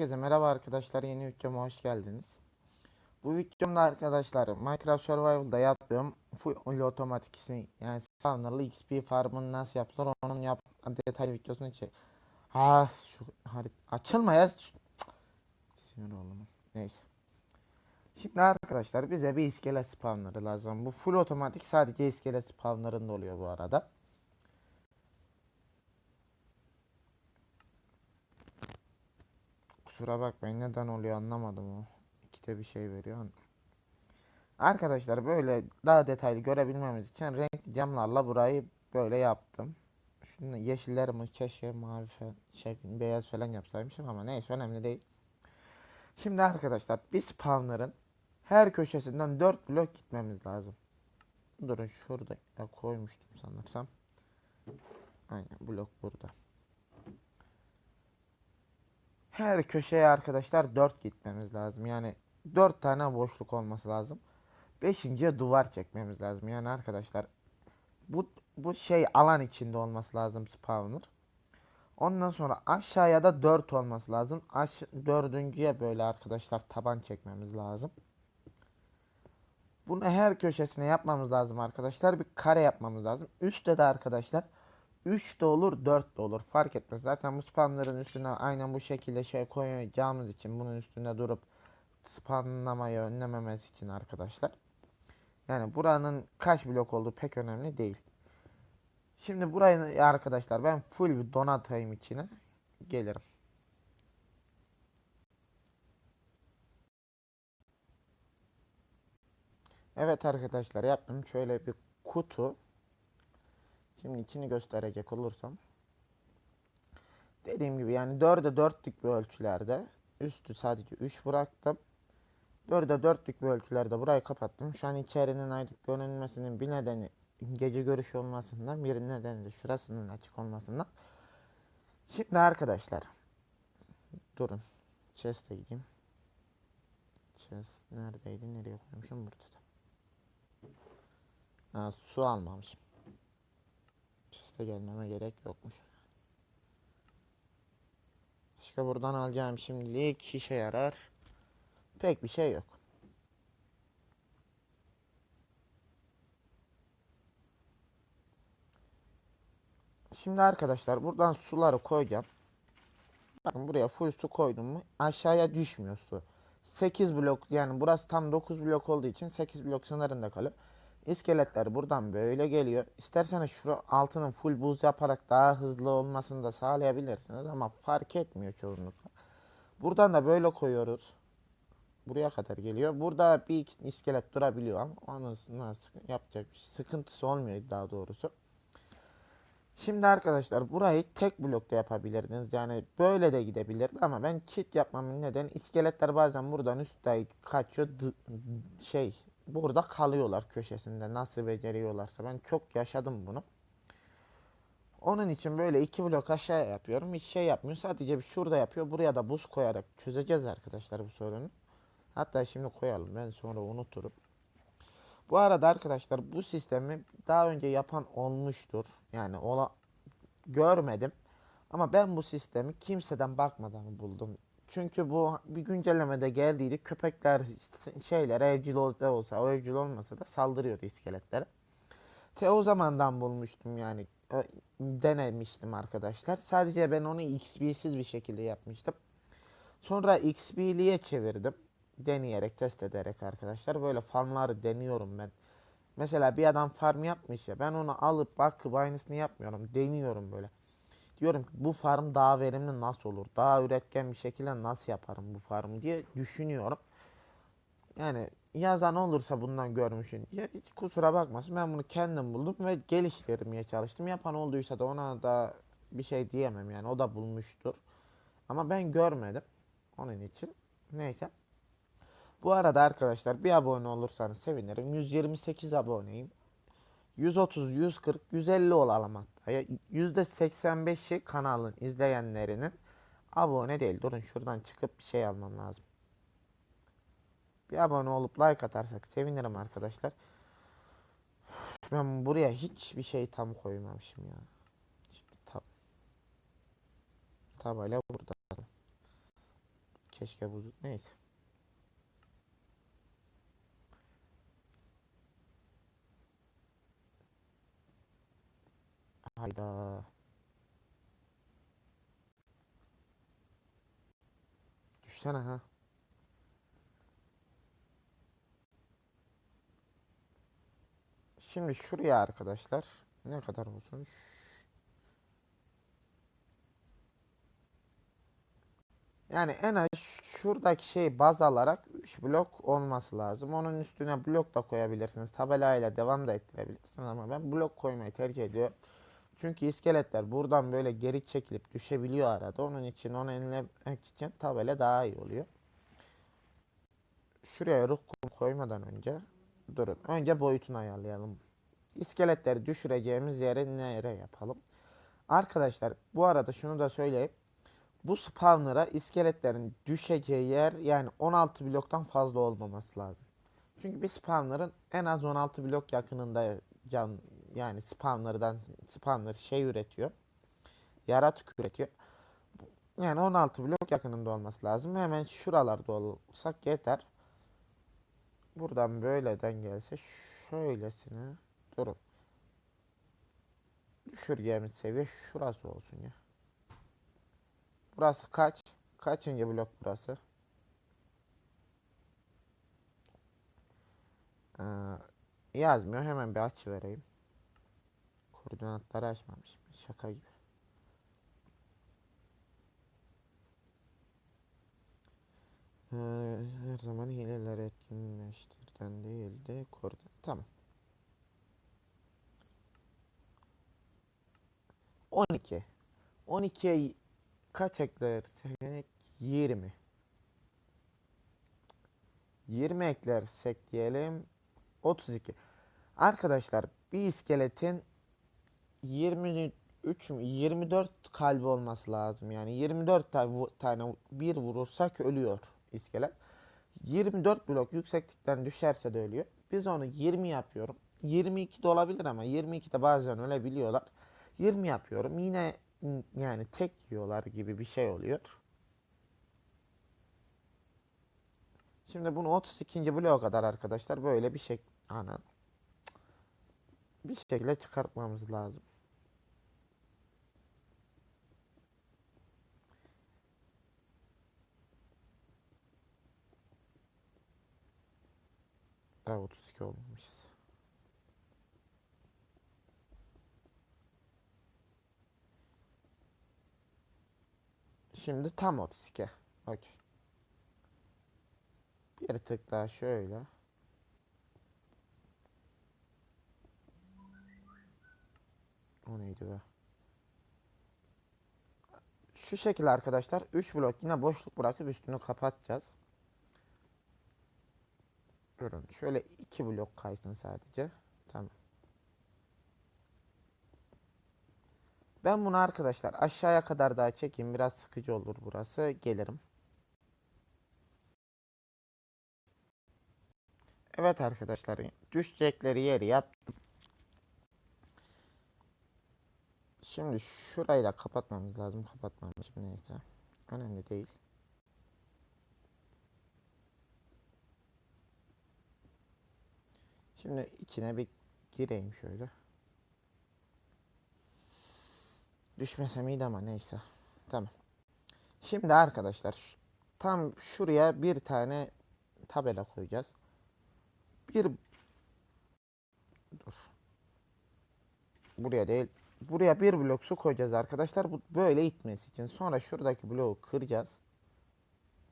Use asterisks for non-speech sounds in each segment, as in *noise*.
Herkese merhaba arkadaşlar yeni videoma hoş geldiniz. Bu videomda arkadaşlar Minecraft Survival'da yaptığım full otomatik yani sanırlı XP farmını nasıl yapılır onun yap detaylı videosunu çek. Ha şu harit açılma ya. Sinir oldum. Neyse. Şimdi arkadaşlar bize bir iskele spawnları lazım. Bu full otomatik sadece iskele spawnlarında oluyor bu arada. Kusura bakmayın neden oluyor anlamadım o. İkide bir şey veriyor. Arkadaşlar böyle daha detaylı görebilmemiz için renkli camlarla burayı böyle yaptım. Şunu yeşillerimi keşke mavi falan, şey, beyaz falan yapsaymışım ama neyse önemli değil. Şimdi arkadaşlar biz spawnların her köşesinden 4 blok gitmemiz lazım. Durun şurada koymuştum sanırsam. Aynen blok burada. Her köşeye arkadaşlar 4 gitmemiz lazım. Yani 4 tane boşluk olması lazım. Beşinciye duvar çekmemiz lazım. Yani arkadaşlar bu bu şey alan içinde olması lazım spawner. Ondan sonra aşağıya da 4 olması lazım. Aş dördüncüye böyle arkadaşlar taban çekmemiz lazım. Bunu her köşesine yapmamız lazım arkadaşlar. Bir kare yapmamız lazım. Üstte de arkadaşlar 3 de olur 4 de olur fark etmez. Zaten bu spamların üstüne aynen bu şekilde şey koyacağımız için bunun üstünde durup spamlamayı önlememesi için arkadaşlar. Yani buranın kaç blok olduğu pek önemli değil. Şimdi burayı arkadaşlar ben full bir donatayım içine gelirim. Evet arkadaşlar yaptım şöyle bir kutu. Şimdi içini gösterecek olursam. Dediğim gibi yani 4'e 4'lük bir ölçülerde üstü sadece 3 bıraktım. 4'e 4'lük bir ölçülerde burayı kapattım. Şu an içerinin aydınlık görünmesinin bir nedeni gece görüşü olmasından bir nedeni de şurasının açık olmasından. Şimdi arkadaşlar durun. Chest'e gideyim. Chest neredeydi? Nereye koymuşum? Burada da. Ha, su almamışım. Chest'e gelmeme gerek yokmuş. Başka buradan alacağım şimdilik işe yarar. Pek bir şey yok. Şimdi arkadaşlar buradan suları koyacağım. Bakın buraya full su koydum mu aşağıya düşmüyor su. 8 blok yani burası tam 9 blok olduğu için 8 blok sınırında kalıyor. İskeletler buradan böyle geliyor. İsterseniz şu altının full buz yaparak daha hızlı olmasını da sağlayabilirsiniz ama fark etmiyor çoğunlukla. Buradan da böyle koyuyoruz. Buraya kadar geliyor. Burada bir iki iskelet durabiliyor ama onun yapacak bir şey. Sıkıntısı olmuyor daha doğrusu. Şimdi arkadaşlar burayı tek blokta yapabilirdiniz. Yani böyle de gidebilirdi ama ben çift yapmamın nedeni iskeletler bazen buradan üstte kaçıyor. Şey burada kalıyorlar köşesinde nasıl beceriyorlarsa. Ben çok yaşadım bunu. Onun için böyle iki blok aşağıya yapıyorum. Hiç şey yapmıyor. Sadece bir şurada yapıyor. Buraya da buz koyarak çözeceğiz arkadaşlar bu sorunu. Hatta şimdi koyalım. Ben sonra unuturum. Bu arada arkadaşlar bu sistemi daha önce yapan olmuştur. Yani ola görmedim. Ama ben bu sistemi kimseden bakmadan buldum. Çünkü bu bir güncellemede geldiydi. Köpekler şeyler evcil ol- da olsa, evcil olmasa da saldırıyordu iskeletlere. Te o zamandan bulmuştum yani. Denemiştim arkadaşlar. Sadece ben onu XP'siz bir şekilde yapmıştım. Sonra XP'liye çevirdim. Deneyerek, test ederek arkadaşlar. Böyle farmları deniyorum ben. Mesela bir adam farm yapmış ya. Ben onu alıp bakıp aynısını yapmıyorum. Deniyorum böyle. Diyorum ki bu farm daha verimli nasıl olur? Daha üretken bir şekilde nasıl yaparım bu farmı diye düşünüyorum. Yani yazan olursa bundan görmüşün. Ya hiç kusura bakmasın ben bunu kendim buldum ve geliştirmeye çalıştım. Yapan olduysa da ona da bir şey diyemem yani o da bulmuştur. Ama ben görmedim. Onun için neyse. Bu arada arkadaşlar bir abone olursanız sevinirim. 128 aboneyim. 130, 140, 150 olalım hatta. Ya %85'i kanalın izleyenlerinin abone değil. Durun şuradan çıkıp bir şey almam lazım. Bir abone olup like atarsak sevinirim arkadaşlar. Ben buraya hiçbir şey tam koymamışım ya. Hiçbir tab. Tabela burada. keşke buzu. Neyse. Hayda. Düşsene ha. Şimdi şuraya arkadaşlar ne kadar olsun? Yani en az şuradaki şey baz alarak 3 blok olması lazım. Onun üstüne blok da koyabilirsiniz. Tabelayla devam da ettirebilirsiniz ama ben blok koymayı tercih ediyorum. Çünkü iskeletler buradan böyle geri çekilip düşebiliyor arada. Onun için onu enlemek için tabela daha iyi oluyor. Şuraya ruh koymadan önce durun. Önce boyutunu ayarlayalım. İskeletleri düşüreceğimiz yere nere yapalım? Arkadaşlar bu arada şunu da söyleyeyim. Bu spawner'a iskeletlerin düşeceği yer yani 16 bloktan fazla olmaması lazım. Çünkü bir spawner'ın en az 16 blok yakınında can yani spawner'dan spawner şey üretiyor. Yaratık üretiyor. Yani 16 blok yakınında olması lazım. Hemen şuralarda olsak yeter. Buradan böyleden gelse şöylesine durun. Düşürgemiz seviye şurası olsun ya. Burası kaç? Kaçıncı blok burası? Ee, yazmıyor. Hemen bir aç vereyim. Koordinatları açmamışım. Şaka gibi. Ee, her zaman hileler etkinleştirden değil de koordinat. Tamam. 12. 12'ye kaç eklersek 20. 20 eklersek diyelim 32. Arkadaşlar bir iskeletin 23 mü 24 kalbi olması lazım. Yani 24 tane, bir vurursak ölüyor iskelet. 24 blok yükseklikten düşerse de ölüyor. Biz onu 20 yapıyorum. 22 de olabilir ama 22'de bazen ölebiliyorlar. 20 yapıyorum. Yine yani tek yiyorlar gibi bir şey oluyor. Şimdi bunu 32. bloğa kadar arkadaşlar böyle bir şey ana bir şekilde çıkartmamız lazım. Daha 32 olmamışız. Şimdi tam 32. Okey. Bir tık daha şöyle. O neydi be? Şu şekilde arkadaşlar 3 blok yine boşluk bırakıp üstünü kapatacağız. Durun. Şöyle 2 blok kaysın sadece. Tamam. Ben bunu arkadaşlar aşağıya kadar daha çekeyim. Biraz sıkıcı olur burası. Gelirim. Evet arkadaşlar. Düşecekleri yeri yaptım. Şimdi şurayı da kapatmamız lazım. Kapatmamışım neyse. Önemli değil. Şimdi içine bir gireyim şöyle. Düşmesem iyiydi ama neyse. Tamam. Şimdi arkadaşlar tam şuraya bir tane tabela koyacağız. Bir dur. Buraya değil. Buraya bir blok su koyacağız arkadaşlar. Bu böyle itmesi için. Sonra şuradaki bloğu kıracağız.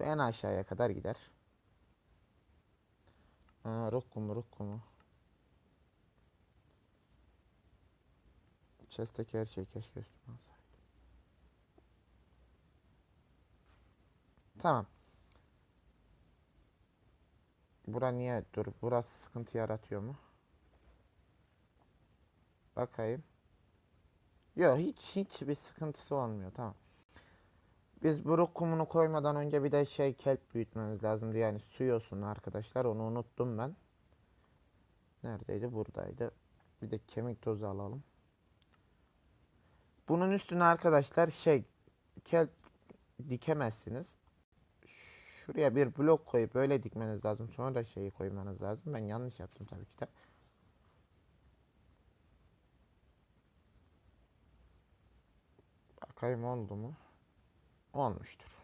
Ve en aşağıya kadar gider. Aa, rukkumu rukkumu. Chest'teki her şeyi keşke üstüme. Tamam. Bura niye? Dur. Burası sıkıntı yaratıyor mu? Bakayım. Yok hiç hiç bir sıkıntısı olmuyor. Tamam. Biz bu kumunu koymadan önce bir de şey kelp büyütmemiz lazımdı. Yani su yosunu arkadaşlar. Onu unuttum ben. Neredeydi? Buradaydı. Bir de kemik tozu alalım. Bunun üstüne arkadaşlar şey kelp dikemezsiniz. Şuraya bir blok koyup böyle dikmeniz lazım. Sonra şeyi koymanız lazım. Ben yanlış yaptım tabii ki de. Bakayım oldu mu? Olmuştur.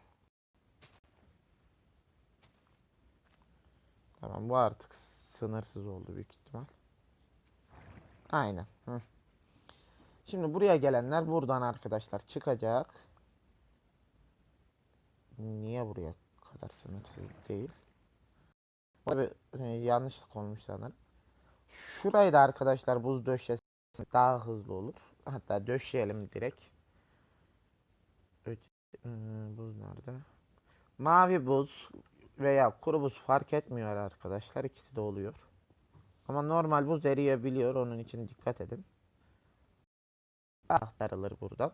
Tamam bu artık sınırsız oldu büyük ihtimal. Aynen. Şimdi buraya gelenler buradan arkadaşlar çıkacak. Niye buraya kadar sınırsız değil? Tabi yanlışlık olmuş sanırım. Şurayı da arkadaşlar buz döşesi daha hızlı olur. Hatta döşeyelim direkt. Ö- ıı, buz nerede? Mavi buz veya kuru buz fark etmiyor arkadaşlar. İkisi de oluyor. Ama normal buz eriyebiliyor. Onun için dikkat edin. Aktarılır buradan.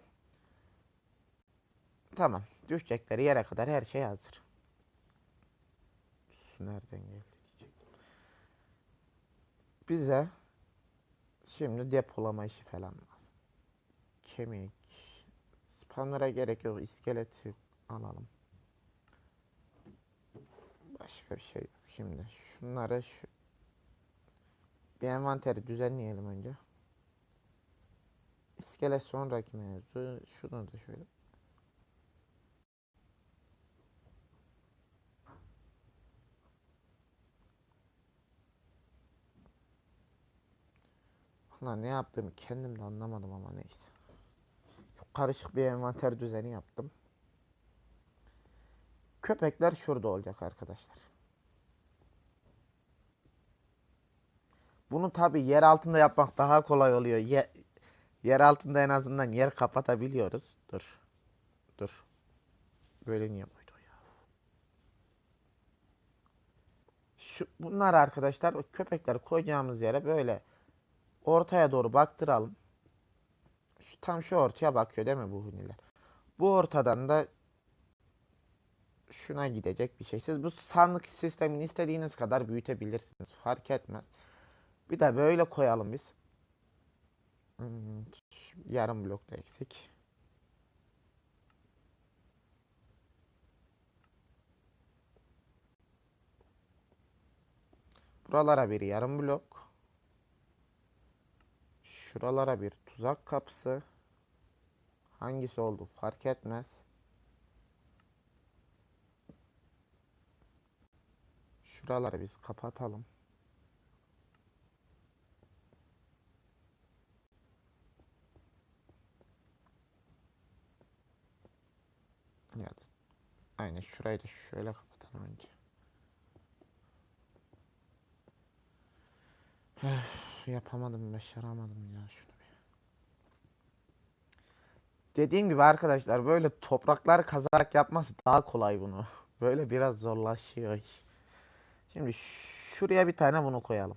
Tamam. Düşecekleri yere kadar her şey hazır. Su nereden geldi diyecektim. Bize şimdi depolama işi falan lazım. Kemik. Spamlara gerek yok. İskeleti alalım. Başka bir şey yok. Şimdi şunları şu bir envanteri düzenleyelim önce. İskelet sonraki mevzu. Şunu da şöyle. Ulan ne yaptığımı kendim de anlamadım ama neyse. Karışık bir envanter düzeni yaptım. Köpekler şurada olacak arkadaşlar. Bunu tabi yer altında yapmak daha kolay oluyor. Ye- yer altında en azından yer kapatabiliyoruz. Dur. Dur. Böyle niye koydu ya? Şu, bunlar arkadaşlar köpekleri koyacağımız yere böyle ortaya doğru baktıralım. Tam şu ortaya bakıyor değil mi bu huniler? Bu ortadan da şuna gidecek bir şey. Siz bu sandık sistemini istediğiniz kadar büyütebilirsiniz. Fark etmez. Bir de böyle koyalım biz. Hmm, yarım blok da eksik. Buralara bir yarım blok. Şuralara bir tuzak kapısı. Hangisi oldu fark etmez. Şuraları biz kapatalım. Ya da aynen şurayı da şöyle kapatalım önce. Öf, yapamadım, başaramadım ya şunu. Dediğim gibi arkadaşlar böyle topraklar kazarak yapması daha kolay bunu. *laughs* Böyle biraz zorlaşıyor. Şimdi şuraya bir tane bunu koyalım.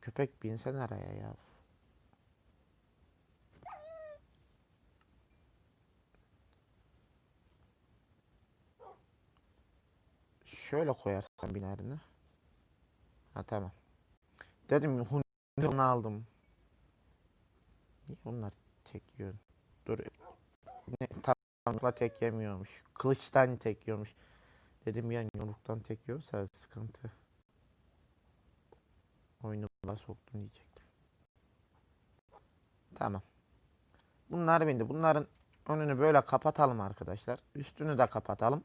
Köpek binsen araya ya. Şöyle koyarsan binerini. Ha tamam. Dedim bunu aldım. Niye bunlar tek yiyor? Dur. Ne, tankla tek yemiyormuş. Kılıçtan tek yiyormuş. Dedim ya yumruktan tek yiyorsa sıkıntı. Oyunu bana soktun diyecektim. Tamam. Bunlar bindi. Bunların önünü böyle kapatalım arkadaşlar. Üstünü de kapatalım.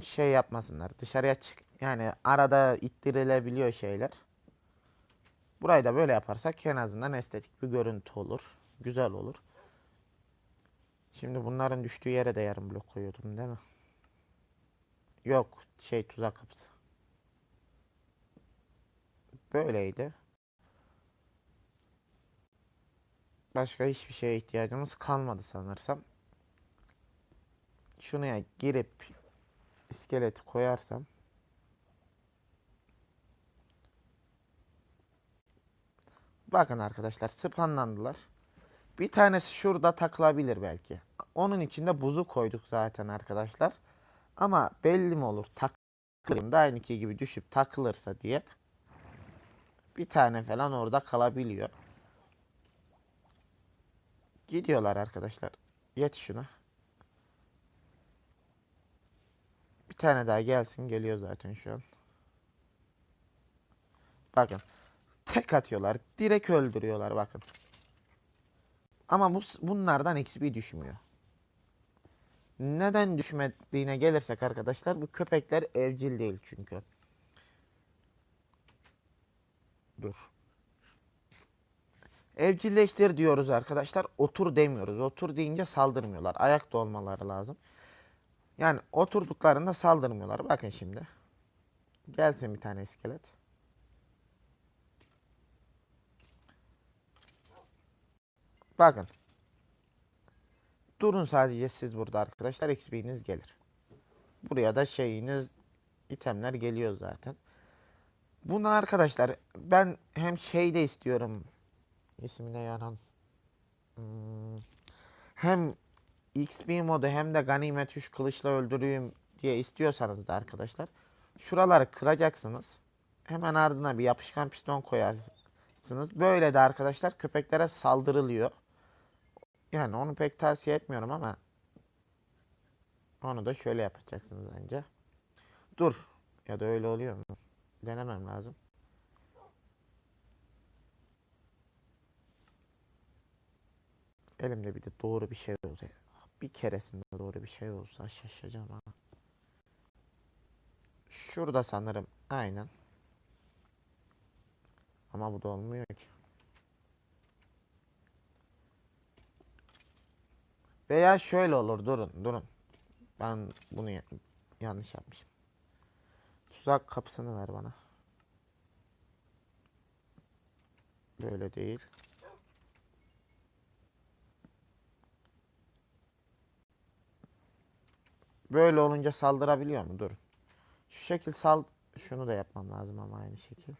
Şey yapmasınlar. Dışarıya çık. Yani arada ittirilebiliyor şeyler. Burayı da böyle yaparsak en azından estetik bir görüntü olur. Güzel olur. Şimdi bunların düştüğü yere de yarım blok koyuyordum değil mi? Yok şey tuzak kapısı. Böyleydi. Başka hiçbir şeye ihtiyacımız kalmadı sanırsam. Şuraya girip iskeleti koyarsam Bakın arkadaşlar spanlandılar. Bir tanesi şurada takılabilir belki. Onun içinde buzu koyduk zaten arkadaşlar. Ama belli mi olur takılayım da aynıki gibi düşüp takılırsa diye. Bir tane falan orada kalabiliyor. Gidiyorlar arkadaşlar. Yet şuna. Bir tane daha gelsin. Geliyor zaten şu an. Bakın. Tek atıyorlar. Direkt öldürüyorlar bakın. Ama bu bunlardan XP düşmüyor. Neden düşmediğine gelirsek arkadaşlar bu köpekler evcil değil çünkü. Dur. Evcilleştir diyoruz arkadaşlar. Otur demiyoruz. Otur deyince saldırmıyorlar. Ayakta olmaları lazım. Yani oturduklarında saldırmıyorlar. Bakın şimdi. Gelsin bir tane iskelet. Bakın. Durun sadece siz burada arkadaşlar. XP'niz gelir. Buraya da şeyiniz itemler geliyor zaten. Bunu arkadaşlar ben hem şey de istiyorum. İsmine yaran. Hmm. Hem XP modu hem de ganimet 3 kılıçla öldüreyim diye istiyorsanız da arkadaşlar. Şuraları kıracaksınız. Hemen ardına bir yapışkan piston koyarsınız. Böyle de arkadaşlar köpeklere saldırılıyor. Yani onu pek tavsiye etmiyorum ama onu da şöyle yapacaksınız bence. Dur. Ya da öyle oluyor mu? Denemem lazım. Elimde bir de doğru bir şey olsa. Bir keresinde doğru bir şey olsa şaşacağım ha. Şurada sanırım. Aynen. Ama bu da olmuyor ki. Veya şöyle olur. Durun, durun. Ben bunu ya- yanlış yapmışım. Tuzak kapısını ver bana. Böyle değil. Böyle olunca saldırabiliyor mu? Dur. Şu şekil sal... Şunu da yapmam lazım ama aynı şekil.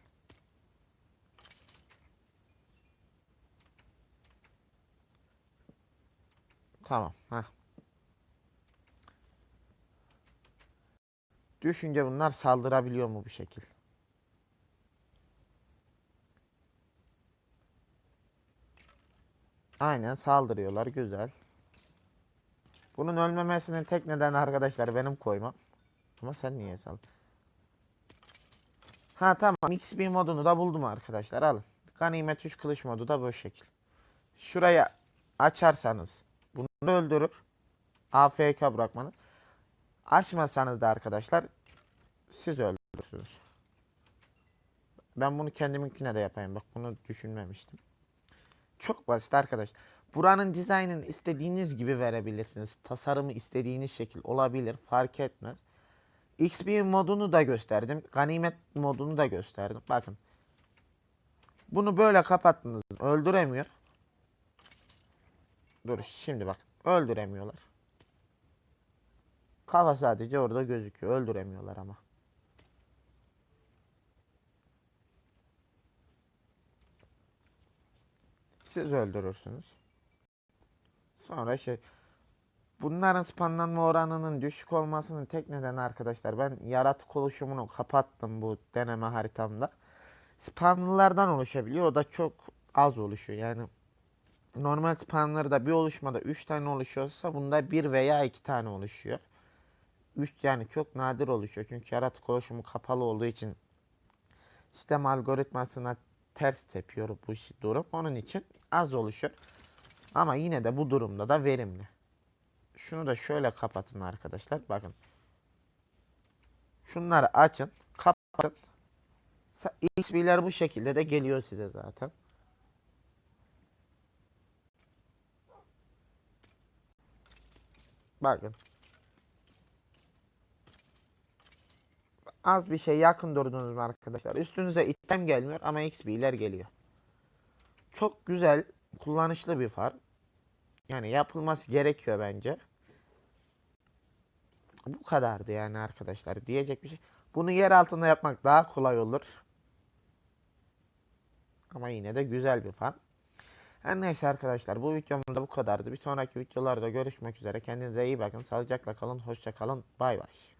Tamam. Heh. Düşünce bunlar saldırabiliyor mu bu şekil? Aynen saldırıyorlar. Güzel. Bunun ölmemesinin tek nedeni arkadaşlar benim koymam. Ama sen niye sal? Ha tamam XP modunu da buldum arkadaşlar alın. Ganimet 3 kılıç modu da bu şekil. Şuraya açarsanız öldürür. AFK bırakmanız. Açmasanız da arkadaşlar siz öldürürsünüz. Ben bunu kendiminkine de yapayım. Bak bunu düşünmemiştim. Çok basit arkadaş. Buranın dizaynını istediğiniz gibi verebilirsiniz. Tasarımı istediğiniz şekil olabilir. Fark etmez. XP modunu da gösterdim. Ganimet modunu da gösterdim. Bakın. Bunu böyle kapattınız. Öldüremiyor. Dur şimdi bak. Öldüremiyorlar. Kafa sadece orada gözüküyor. Öldüremiyorlar ama. Siz öldürürsünüz. Sonra şey bunların spanlanma oranının düşük olmasının tek nedeni arkadaşlar ben yaratık oluşumunu kapattım bu deneme haritamda. Spanlılardan oluşabiliyor. O da çok az oluşuyor. Yani normal spanlarda bir oluşmada 3 tane oluşuyorsa bunda 1 veya 2 tane oluşuyor. 3 yani çok nadir oluşuyor. Çünkü yaratık oluşumu kapalı olduğu için sistem algoritmasına ters tepiyor bu durum. Onun için az oluşuyor. Ama yine de bu durumda da verimli. Şunu da şöyle kapatın arkadaşlar. Bakın. Şunları açın. Kapatın. XP'ler bu şekilde de geliyor size zaten. Bakın. Az bir şey yakın durdunuz mu arkadaşlar? Üstünüze item gelmiyor ama XP'ler geliyor. Çok güzel, kullanışlı bir far. Yani yapılması gerekiyor bence. Bu kadardı yani arkadaşlar. Diyecek bir şey. Bunu yer altında yapmak daha kolay olur. Ama yine de güzel bir fan. Her neyse arkadaşlar bu videomda bu kadardı. Bir sonraki videolarda görüşmek üzere. Kendinize iyi bakın. Sağlıcakla kalın. Hoşça kalın. Bay bay.